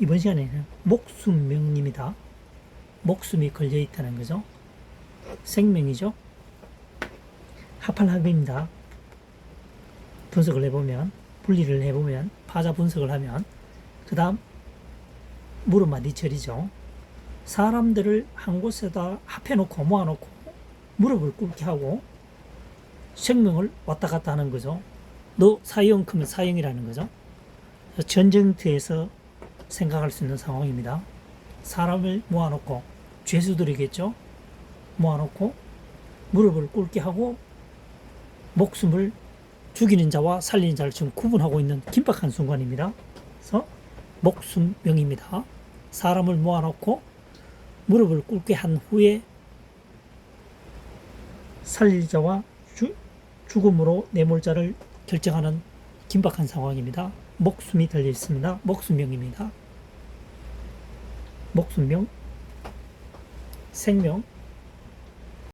이번 시간에는 목숨명입니다. 목숨이 걸려 있다는 거죠. 생명이죠. 합할합입니다. 분석을 해보면 분리를 해보면 파자 분석을 하면 그 다음 물음마디 처리죠. 사람들을 한 곳에다 합해놓고 모아놓고 무릎을 꿇게 하고 생명을 왔다 갔다 하는 거죠. 너 사형 크면 사형이라는 거죠. 전쟁터에서 생각할 수 있는 상황입니다. 사람을 모아놓고 죄수들이겠죠. 모아놓고 무릎을 꿇게 하고 목숨을 죽이는 자와 살리는 자를 지금 구분하고 있는 긴박한 순간입니다. 그래서 목숨명입니다. 사람을 모아놓고 무릎을 꿇게 한 후에 살릴 자와 주, 죽음으로 내몰 자를 결정하는 긴박한 상황입니다. 목숨이 달려 있습니다. 목숨명입니다. 목숨명, 생명,